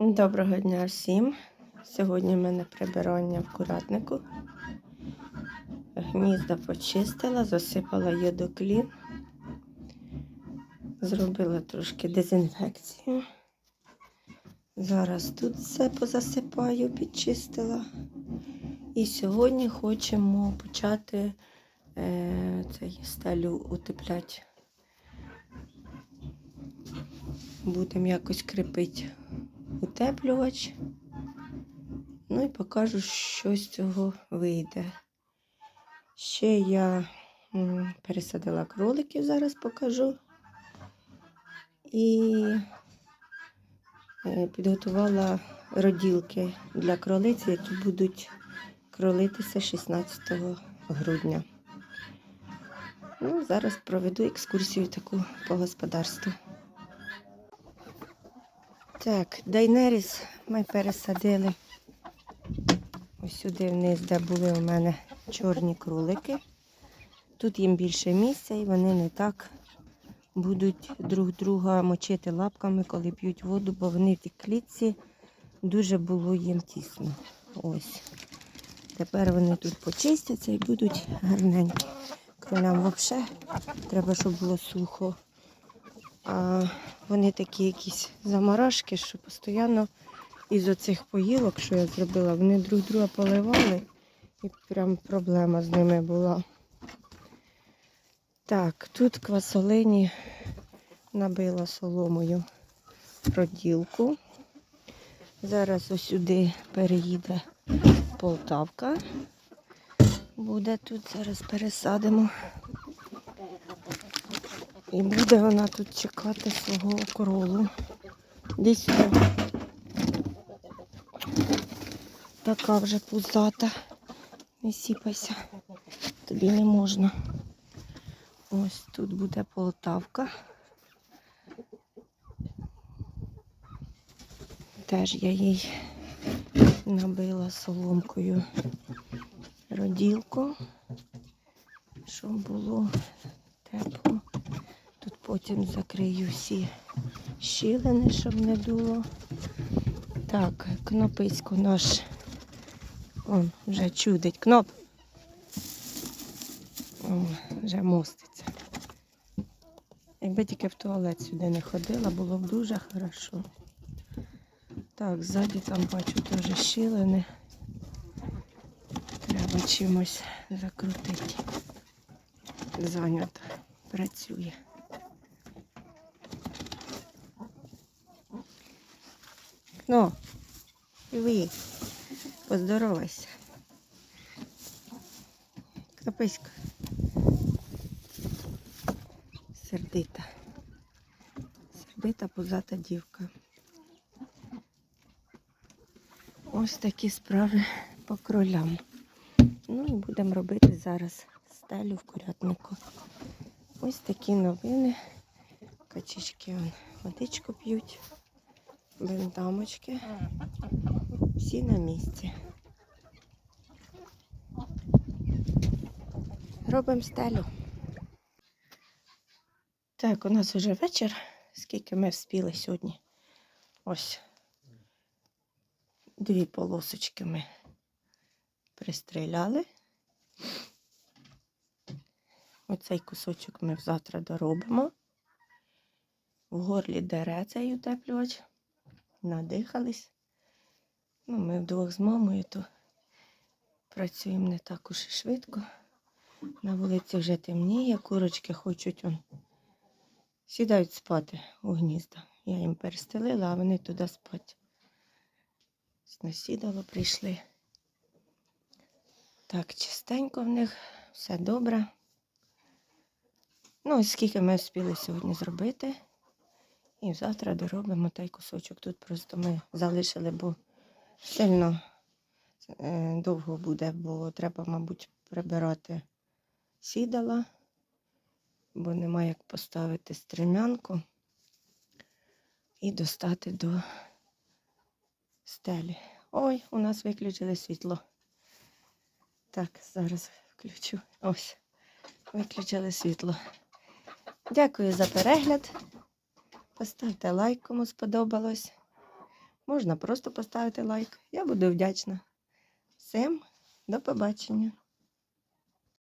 Доброго дня всім. Сьогодні в мене прибирання в куратнику. Гнізда почистила, засипала йодоклін, зробила трошки дезінфекцію. Зараз тут все позасипаю, підчистила. І сьогодні хочемо почати е, цей стелю утепляти. Будемо якось кріпити утеплювач. Ну і покажу, що з цього вийде. Ще я пересадила кроликів, зараз покажу. І е, підготувала роділки для кролиць, які будуть кролитися 16 грудня. Ну, зараз проведу екскурсію таку по господарству. Так, Дайнеріс ми пересадили ось сюди вниз, де були у мене чорні кролики. Тут їм більше місця і вони не так будуть друг друга мочити лапками, коли п'ють воду, бо вони в тій клітці дуже було їм тісно. Ось. Тепер вони тут почистяться і будуть гарненькі. Кролям взагалі треба, щоб було сухо. А вони такі якісь заморашки, що постійно із оцих поїлок, що я зробила, вони друг друга поливали. І прям проблема з ними була. Так, тут квасолині набила соломою проділку. Зараз ось сюди переїде Полтавка. Буде тут, зараз пересадимо. І буде вона тут чекати свого кролу. Десь сюди. Така вже пузата. Не сіпайся. Тобі не можна. Ось тут буде Полтавка. Теж я їй набила соломкою роділку, щоб було потім закрию всі щілини, щоб не дуло. Так, кнописько наш он вже чудить. Кноп. О, вже моститься. Якби тільки в туалет сюди не ходила, було б дуже хорошо. Так, ззаді там бачу теж щілини. Треба чимось закрутити. Зайнято. Працює. Ну, ви, поздоровайся. Каписька. Сердита. Сердита пузата дівка. Ось такі справи по кролям. Ну і будемо робити зараз стелю в курятнику. Ось такі новини. Качечки водичку п'ють. Бентамочки. Всі на місці. Робимо стелю. Так, у нас вже вечір. Скільки ми вспіли сьогодні? Ось. Дві полосочки ми пристреляли. Оцей кусочок ми завтра доробимо. В горлі дере цей утеплювач. Надихались. Ну, ми вдвох з мамою, то працюємо не так уж і швидко. На вулиці вже темніє, курочки хочуть он, сідають спати у гнізда. Я їм перестелила, а вони туди спать. Насідало прийшли. Так, чистенько в них, все добре. Ну, ось скільки ми встигли сьогодні зробити. І завтра доробимо той кусочок. Тут просто ми залишили, бо сильно е, довго буде, бо треба, мабуть, прибирати сідала, бо немає як поставити стремянку і достати до стелі. Ой, у нас виключили світло. Так, зараз включу. Ось, виключили світло. Дякую за перегляд. Поставте лайк, кому сподобалось. Можна просто поставити лайк. Я буду вдячна. Всім до побачення.